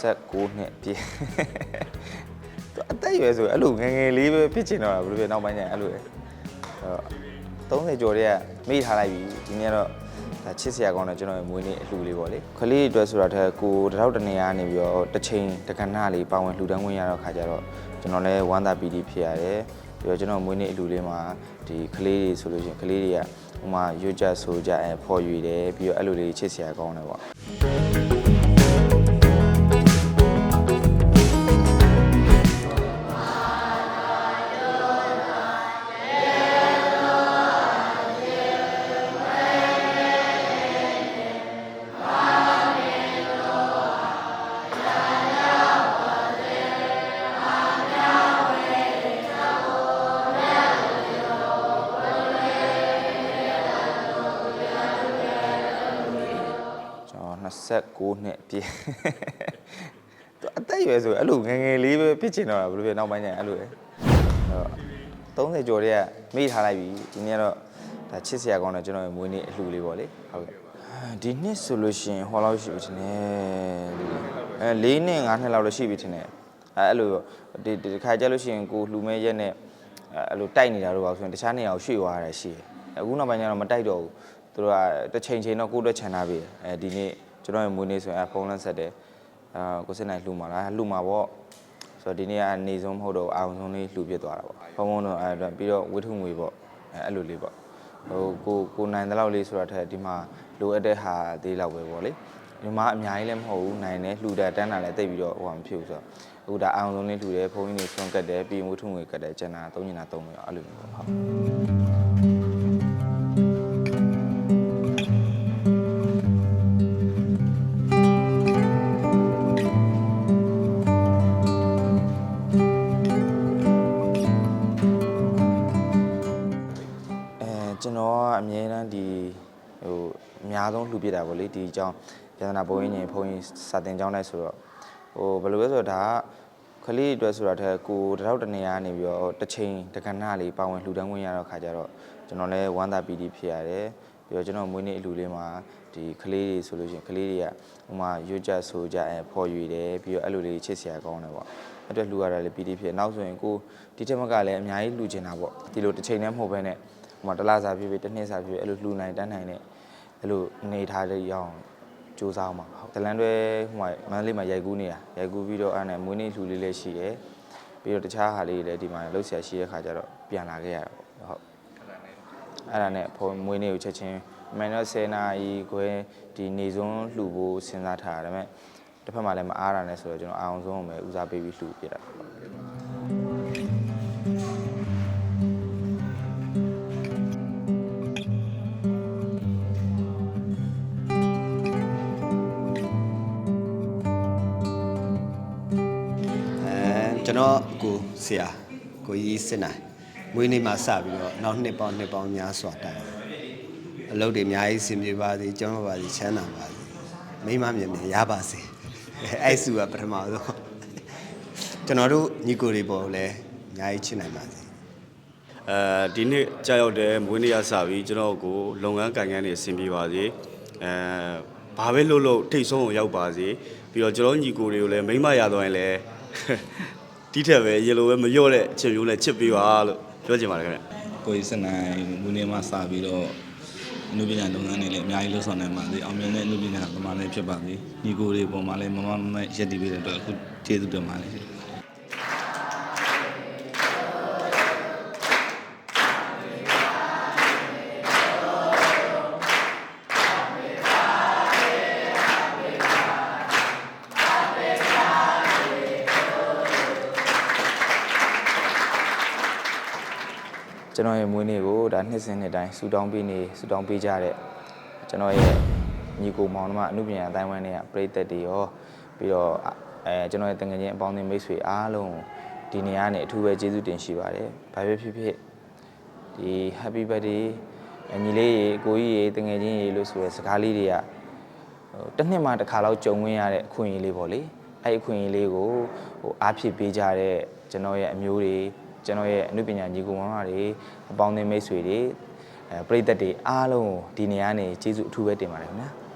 29နှစ်ပြည့်သူအသက်အရွယ်ဆိုအဲ့လိုငယ်ငယ်လေးပဲဖြစ်ချင်တော့တာဘယ်လိုဖြစ်နောက်ပိုင်းကျရင်အဲ့လိုပဲအဲ့တော့30ကျော်တည်းကမေ့ထားလိုက်ပြီဒီနေ့ကတော့ဒါချစ်စရာကောင်းတဲ့ကျွန်တော်ရဲ့မွေးနေ့အလှူလေးပေါ့လေခလေးအတွက်ဆိုတာထက်ကိုတထောက်တနေရနေပြီးတော့တစ်ချိန်တစ်ခဏလေးပါဝင်လှူဒန်းခွင့်ရတော့ခါကြတော့ကျွန်တော်လည်းဝမ်းသာပီတိဖြစ်ရတယ်ပြီးတော့ကျွန်တော်မွေးနေ့အလှူလေးမှာဒီကလေးတွေဆိုလို့ရှိရင်ကလေးတွေကဟိုမှာရွတ်ကြဆိုကြအဲဖော်ရွေတယ်ပြီးတော့အဲ့လိုလေးချစ်စရာကောင်းတယ်ပေါ့ ကျွန်တော်29နှစ်ပြည့်သူအသက်အရွယ်ဆိုအဲ့လိုငယ်ငယ်လေးပဲဖြစ်ချင်တော့တာဘယ်လိုဖြစ်နောက်ပိုင်းကျရင်အဲ့လိုပဲအဲ့တော့30ကျော်တည်းကမေ့ထားလိုက်ပြီဒီနေ့ကတော့ဒါချစ်စရာကောင်းတဲ့ကျွန်တော်ရဲ့မွေးနေ့အလှူလေးပေါ့လေဟုတ်ကဲ့ဒီနှစ်ဆိုလို့ရှိရင်ဟောလောက်ရှိပြီထင်တယ်ဒီအဲ၄နှစ်၅နှစ်လောက်တော့ရှိပြီထင်တယ်အဲအဲ့လိုဒီဒီတစ်ခါကျလို့ရှိရင်ကိုလှူမဲ့ရက်နဲ့အဲအဲ့လိုတိုက်နေတာတော့ပါဆိုရင်တခြားနေရာကိုရွှေ့သွားရတာရှိတယ်အခုနောက်ပိုင်းကျတော့မတိုက်တော့ဘူးသူတို့ကတစ်ချိန်ချိန်တော့ကိုယ့်အတွက်ခြံထားပြီအဲဒီနေ့ ကျွန်တော်ရဲ့မွေးနေ့ဆိုရင်အဲဖုန်းလမ်းဆက်တယ်အာကိုစစ်နိုင်လှူမှာလားလှူမှာပေါ့ဆိုတော့ဒီနေ့ကနေဆုံးမဟုတ်တော့ဘူးအာရုံဆုံးလေးလှူပြစ်သွားတာပေါ့ဘုံဘုံတော့အဲ့ဒါပြီးတော့ဝိထုငွေပေါ့အဲ့အဲ့လိုလေးပေါ့ဟိုကိုကိုနိုင်တဲ့လောက်လေးဆိုတာထက်ဒီမှာလိုအပ်တဲ့ဟာသေးလောက်ပဲပေါ့လေဒီမှာအများကြီးလည်းမဟုတ်ဘူးနိုင်တယ်လှူတယ်တန်းတာလည်းတိတ်ပြီးတော့ဟိုမှာမဖြစ်ဘူးဆိုတော့အခုဒါအာရုံဆုံးလေးလှူတယ်ဘုံကြီးနေဆွန့်ကတ်တယ်ပြီးရင်ဝိထုငွေကတ်တယ်ကျန်တာသုံးညနာသုံးလို့ရအဲ့လိုမျိုးပေါ့ဟုတ် ကျွန်တော်ကအမြဲတမ်းဒီဟိုအများဆုံးလှူပြတာပေါ့လေဒီအကြောင်းယန္တနာဘုန်းကြီးညင်ဘုန်းကြီးစာတင်ကျောင်းလိုက်ဆိုတော့ဟိုဘယ်လိုလဲဆိုတော့ဒါကခလေးအတွက်ဆိုတာတည်းကိုတထောက်တနေရနေပြီးတော့တစ်ချိန်တစ်ခဏလေးပါဝင်လှူဒန်းခွင့်ရတော့ခါကြတော့ကျွန်တော်လည်းဝမ်းသာပီတိဖြစ်ရတယ်ပြီးတော့ကျွန်တော်မွေးနေ့အလှူလေးမှာဒီကလေးတွေဆိုလို့ရှိရင်ကလေးတွေကဟိုမှာရွတ်ကြဆိုကြအဲဖော်ရွေတယ်ပြီးတော့အဲ့လိုလေးချစ်စရာကောင်းတယ်ပေါ့အဲ့အတွက်လှူရတာလည်းပီတိဖြစ်နောက်ဆိုရင်ကိုဒီထက်မကလည်းအများကြီးလှူချင်တာပေါ့ဒီလိုတစ်ချိန်တည်းမဟုတ်ဘဲနဲ့ ဟိုမှာတစ်လစာဖြစ်ဖြစ်တစ်နှစ်စာဖြစ်ဖြစ်အဲ့လိုလှူနိုင်တန်းနိုင်တဲ့အဲ့လိုနေထားတဲ့ရအောင်စူးစမ်းအောင်ပါဟုတ်တလန်တွဲဟိုမှာမန္တလေးမှာရိုက်ကူးနေတာရိုက်ကူးပြီးတော့အဲ့နဲ့မွေးနေ့လှူလေးလေးရှိတယ်ပြီးတော့တခြားဟာလေးတွေလည်းဒီမှာလှုပ်ရှားရှိတဲ့ခါကျတော့ပြန်လာခဲ့ရတာပေါ့ဟုတ်အဲ့ဒါနဲ့ဖုန်းမွေးနေ့ကိုချက်ချင်းမန်တော့10နာရီခွဲဒီနေစုံလှူဖို့စဉ်းစားထားတာဒါပေမဲ့တစ်ဖက်မှာလည်းမအားရနဲ့ဆိုတော့ကျွန်တော်အာအောင်ဆုံးကိုပဲဦးစားပေးပြီးလှူပြတာပေါ့ ကျွန်တော်ကိုဆရာကိုကြီးစစ်နိုင်မွေးနေ့မှာစပြီးတော့နောက်နှစ်ပေါင်းနှစ်ပေါင်းများစွာတိုင်အလုပ်တွေအများကြီးဆင်ပြေပါစေကျောင်းပါစေချမ်းသာပါစေမိမမြင်မြင်ရပါစေအဲ့စုကပထမဆုံးကျွန်တော်တို့ညီကိုတွေပေါ်လည်းအများကြီးချစ်နိုင်ပါစေအဲဒီနေ့ကြာရောက်တဲ့မွေးနေ့ရစပြီးကျွန်တော်ကိုလုပ်ငန်းကိုင်ငန်းတွေအဆင်ပြေပါစေအဲဘာပဲလုပ်လို့ထိတ်ဆုံးကိုရောက်ပါစေပြီးတော့ကျွန်တော်ညီကိုတွေကိုလည်းမိမရသွားရင်လည်း တီးထက်ပဲရေလိုပဲမလျော့တဲ့အချိန်မျိုးနဲ့ချစ်ပေးပါလို့ပြောချင်ပါတယ်ခင်ဗျကိုကြီးစနိုင်မူနေမှာစပြီးတော့အနုပညာလုပ်ငန်းတွေလည်းအများကြီးလှုပ်ဆောင်နိုင်ပါသေးအောင်မြင်တဲ့အနုပညာသမားလည်းဖြစ်ပါသေးညီကိုတွေပုံမှာလည်းမမမမရက်တည်ပေးတဲ့အတွက်အခုကျေးဇူးတင်ပါတယ် ကျွန်တော်ရဲ့မွေးနေ့ကိုဒါနှစ်စဉ်နှစ်တိုင်းဆူတောင်းပေးနေဆူတောင်းပေးကြတဲ့ကျွန်တော်ရဲ့ညီကိုမောင်နှမအမှုပညာအတိုင်းဝိုင်းတွေကပြည်သက်တွေရောပြီးတော့အဲကျွန်တော်ရဲ့တငယ်ချင်းအပေါင်းအသင်းမိတ်ဆွေအားလုံးဒီနေရာနဲ့အထူးပဲကျေးဇူးတင်ရှိပါတယ်။ဘာပဲဖြစ်ဖြစ်ဒီ Happy Birthday အညီလေးရေကိုကြီးရေတငယ်ချင်းရေလို့ဆိုရဲစကားလေးတွေကဟိုတစ်နှစ်မှတစ်ခါလောက်ကြုံဝင်ရတဲ့အခွင့်အရေးလေးပေါ့လေ။အဲ့ဒီအခွင့်အရေးလေးကိုဟိုအားဖြစ်ပေးကြတဲ့ကျွန်တော်ရဲ့အမျိုးတွေ ကျွန်တော်ရဲ့အမှုပညာညီကိုမောင်နှမတွေအပေါင်းအသင်းမိတ်ဆွေတွေအဲပြည်သက်တွေအားလုံးကိုဒီနေရာနေကျေးဇူးအထူးပဲတင်ပါတယ်ခင်ဗျာ။